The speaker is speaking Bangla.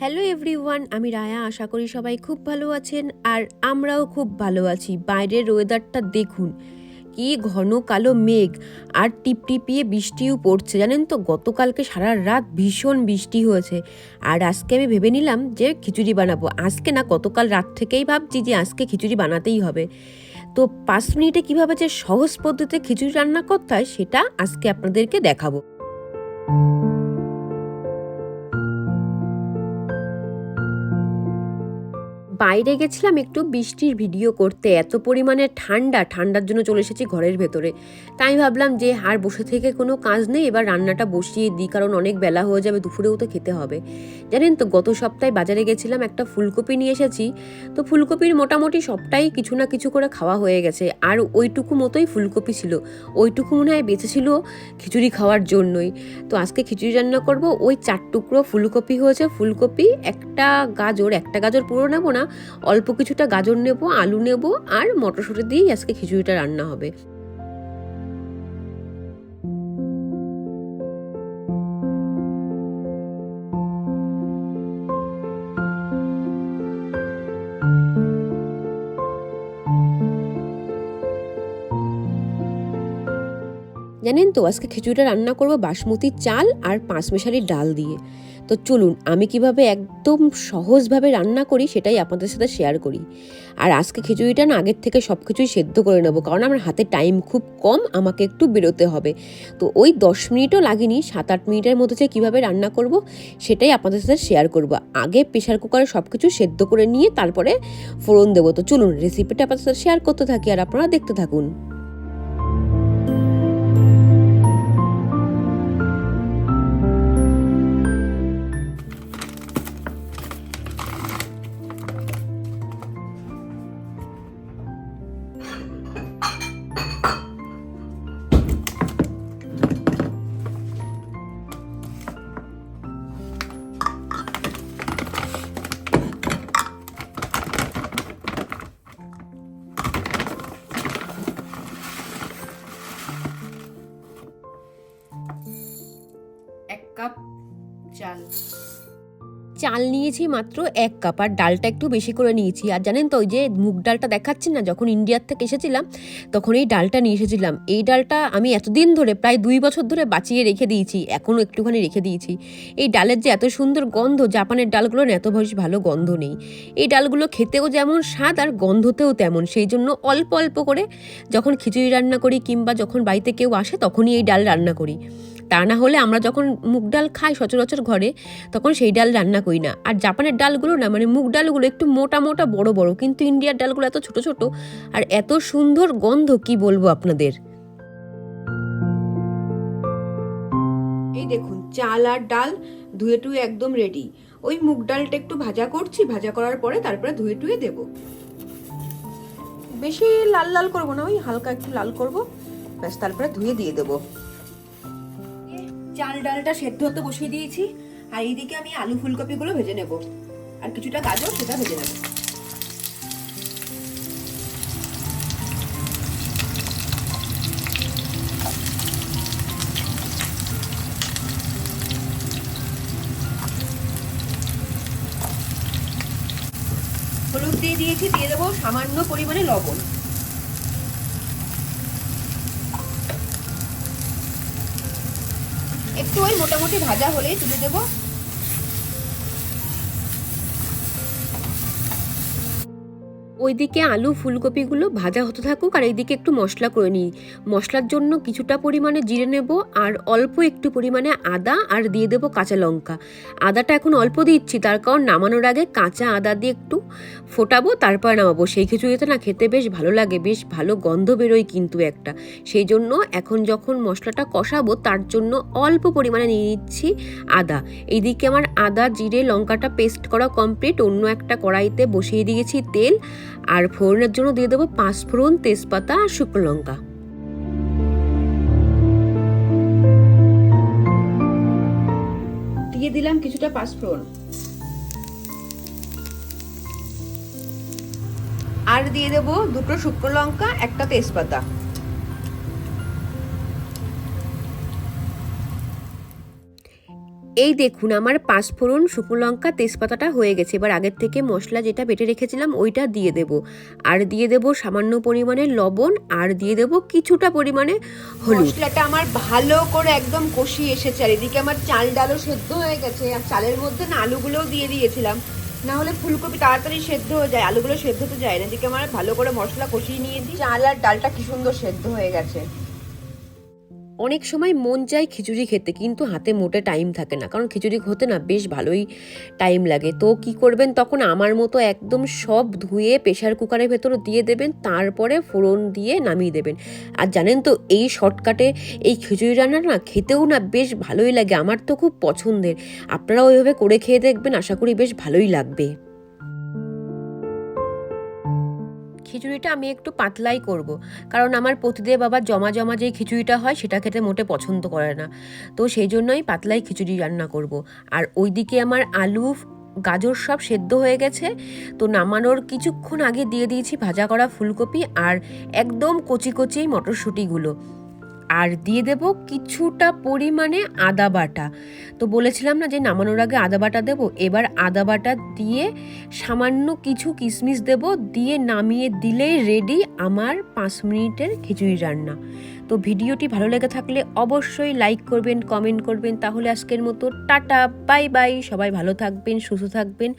হ্যালো এভরিওয়ান আমি রায়া, আশা করি সবাই খুব ভালো আছেন আর আমরাও খুব ভালো আছি। বাইরের ওয়েদারটা দেখুন, কি ঘন কালো মেঘ আর টিপটিপিয়ে বৃষ্টিও পড়ছে। জানেন তো, গতকালকে সারা রাত ভীষণ বৃষ্টি হয়েছে আর আজকে আমি ভেবে নিলাম যে খিচুড়ি বানাবো। আজকে না, গতকাল রাত থেকেই ভাবছি যে আজকে খিচুড়ি বানাতেই হবে। তো পাঁচ মিনিটে কীভাবে যে সহজ পদ্ধতিতে খিচুড়ি রান্না করতে হয়, সেটা আজকে আপনাদেরকে দেখাবো। বাইরে গেছিলাম একটু বৃষ্টির ভিডিও করতে। এত পরিমাণে ঠান্ডা, ঠান্ডার জন্য চলে এসেছি ঘরের ভেতরে। তাই ভাবলাম যে আর বসে থেকে কোনো কাজ নেই, এবার রান্নাটা বসিয়ে দিই, কারণ অনেক বেলা হয়ে যাবে, দুপুরেও তো খেতে হবে। জানেন তো, গত সপ্তাহে বাজারে গেছিলাম, একটা ফুলকপি নিয়ে এসেছি। তো ফুলকপির মোটামুটি সবটাই কিছু না কিছু করে খাওয়া হয়ে গেছে। আর ওইটুকু মতোই ফুলকপি ছিল। ওইটুকু মনে হয় বেঁচেছিল খিচুড়ি খাওয়ার জন্যই। তো আজকে খিচুড়ি রান্না করব। ওই চার টুকরো ফুলকপি হয়েছে। ফুলকপি একটা গাজর একটা গাজর পুরো নেব না অল্প কিছুটা গাজর নেব, আলু নেব আর মটরশুঁটি দিয়েই আজকে খিচুড়িটা রান্না হবে। জানেন তো, আজকে খিচুড়িটা রান্না করব বাসমতি চাল আর পাঁচমেশালির ডাল দিয়ে। তো চলুন, আমি কীভাবে একদম সহজভাবে রান্না করি সেটাই আপনাদের সাথে শেয়ার করি। আর আজকে খিচুড়িটা না আগের থেকে সব কিছুই সেদ্ধ করে নেব, কারণ আমার হাতে টাইম খুব কম, আমাকে একটু বেরোতে হবে। তো ওই দশ মিনিটও লাগেনি সাত আট মিনিটের মধ্যে যে কীভাবে রান্না করব সেটাই আপনাদের সাথে শেয়ার করব। আগে প্রেশার কুকারে সব কিছু সেদ্ধ করে নিয়ে তারপরে ফোড়ন দেবো। তো চলুন রেসিপিটা আপনাদের সাথে শেয়ার করতে থাকি আর আপনারা দেখতে থাকুন। চাল। চাল নিয়েছি মাত্র এক কাপ, আর ডালটা একটু বেশি করে নিয়েছি। আর জানেন তো, ওই যে মুগ ডালটা দেখাচ্ছি না, যখন ইন্ডিয়ার থেকে এসেছিলাম, তখন এই ডালটা নিয়ে এসেছিলাম। এই ডালটা আমি এতদিন ধরে, প্রায় দুই বছর ধরে বাঁচিয়ে রেখে দিয়েছি, এখনও একটুখানি রেখে দিয়েছি। এই ডালের যে এত সুন্দর গন্ধ, জাপানের ডালগুলোর এত বেশ ভালো গন্ধ নেই। এই ডালগুলো খেতেও যেমন স্বাদ, আর গন্ধতেও তেমন। সেই জন্য অল্প অল্প করে যখন খিচুড়ি রান্না করি, কিংবা যখন বাড়িতে কেউ আসে, তখনই এই ডাল রান্না করি। তা না হলে আমরা যখন মুগ ডাল খাই সচরাচর ঘরে, তখন সেই ডাল রান্না করি না। আর জাপানের ডালগুলো না মানে মুগ ডালগুলো একটু মোটা মোটা বড় বড়, কিন্তু ইন্ডিয়ার ডালগুলো এত ছোট ছোট আর এত সুন্দর গন্ধ, কি বলব আপনাদের? এই দেখুন, চাল আর ডাল ধুয়ে টুয়ে একদম রেডি ওই মুগ ডালটা একটু ভাজা করছি, ভাজা করার পরে তারপরে ধুয়ে টুয়ে দেবো। বেশি লাল লাল করব না, ওই হালকা একটু লাল করব। ব্যাস, তারপরে ধুয়ে দিয়ে দেবো। চাল ডালটা সেদ্ধ হতে বসিয়ে দিয়েছি। আর এইদিকে আমি আলু ফুলকপিগুলো ভেজে নেব। আর কিছুটা গাজর সেটা ভেজে নেব। হলুদ দিয়ে দিয়েছি, দিয়ে দেবো সামান্য পরিমাণে লবণ। একটু ওই মোটামুটি ভাজা হলেই তুলে দেবো। ওইদিকে আলু, ফুলকপিগুলো ভাজা হতে থাকুক আর এইদিকে একটু মশলা করে নিই। মশলার জন্য কিছুটা পরিমাণে জিরে নেব আর অল্প একটু পরিমাণে আদা আর দিয়ে দেবো কাঁচা লঙ্কা। আদাটা এখন অল্প দিচ্ছি, তার কারণ নামানোর আগে কাঁচা আদা দিয়ে একটু ফোটাবো, তারপর নামাবো। সেই খিচুড়িতে না খেতে বেশ ভালো লাগে, বেশ ভালো গন্ধ বেরোয় কিন্তু একটা। সেই জন্য এখন যখন মশলাটা কষাবো, তার জন্য অল্প পরিমাণে নিয়ে নিচ্ছি আদা। এইদিকে আমার আদা, জিরে, লঙ্কাটা পেস্ট করা কমপ্লিট, অন্য একটা কড়াইতে বসিয়ে দিয়েছি তেল। আর ফোড়নের জন্য দিয়ে দেবো পাঁচফোড়ন তেজপাতা আর শুকনো লঙ্কা। দিয়ে দিলাম কিছুটা পাঁচফোড়ন আর দিয়ে দেবো দুটো শুকনো লঙ্কা, একটা তেজপাতা। এই দেখুন, আমার পাঁচফোড়ন শুকনো লঙ্কা, তেজপাতাটা হয়ে গেছে। এবার আগের থেকে মশলা যেটা বেটে রেখেছিলাম, ওইটা দিয়ে দেব। আর দিয়ে দেব সামান্য পরিমাণে লবণ, আর দিয়ে দেব কিছুটা পরিমাণে হলুদ। মশলাটা আমার ভালো করে একদম কষিয়ে এসেছে, আর এদিকে আমার চাল ডালও সেদ্ধ হয়ে গেছে। আর চালের মধ্যে না আলুগুলোও দিয়ে দিয়েছিলাম। না হলে ফুলকপি তাড়াতাড়ি সেদ্ধ হয়ে যায়, আলুগুলো সেদ্ধ তো যায় না। এদিকে আমার ভালো করে মশলা কষিয়ে নিয়ে দিই। চাল আর ডালটা কি সুন্দর সেদ্ধ হয়ে গেছে। অনেক সময় মন চায় খিচুড়ি খেতে, কিন্তু হাতে মোটে টাইম থাকে না। কারণ খিচুড়ি হতে না বেশ ভালোই টাইম লাগে। তো কি করবেন? তখন আমার মতো একদম সব ধুয়ে প্রেশার কুকারের ভেতর দিয়ে দেবেন, তারপরে ফোড়ন দিয়ে নামিয়ে দেবেন। আর জানেন তো, এই শর্টকাটে এই খিচুড়ি রান্না না খেতেও না বেশ ভালোই লাগে। আমার তো খুব পছন্দের। আপনারা ওইভাবে করে খেয়ে দেখবেন, আশা করি বেশ ভালোই লাগবে। খিচুড়িটা আমি একটু পাতলাই করব। কারণ আমার পতিদের বাবার জমা জমা যে খিচুড়িটা হয় সেটা খেতে মোটে পছন্দ করে না। তো সেই জন্যই পাতলাই খিচুড়ি রান্না করব। আর ওইদিকে আমার আলু, গাজর সব সেদ্ধ হয়ে গেছে। তো নামানোর কিছুক্ষণ আগে দিয়ে দিয়েছি ভাজা করা ফুলকপি আর একদম কচি কচি মটরশুঁটিগুলো। আর দিয়ে দেব কিছুটা পরিমাণে আদা বাটা। তো বলেছিলাম না যে নামানোর আগে আদা বাটা দেবো, এবার আদা বাটা দিয়ে সামান্য কিছু কিশমিশ দেব, দিয়ে নামিয়ে দিলেই রেডি আমার পাঁচ মিনিটের খিচুড়ি রান্না। তো ভিডিওটি ভালো লেগে থাকলে অবশ্যই লাইক করবেন কমেন্ট করবেন, তাহলে আজকের মতো টাটা বাই বাই সবাই ভালো থাকবেন, সুস্থ থাকবেন।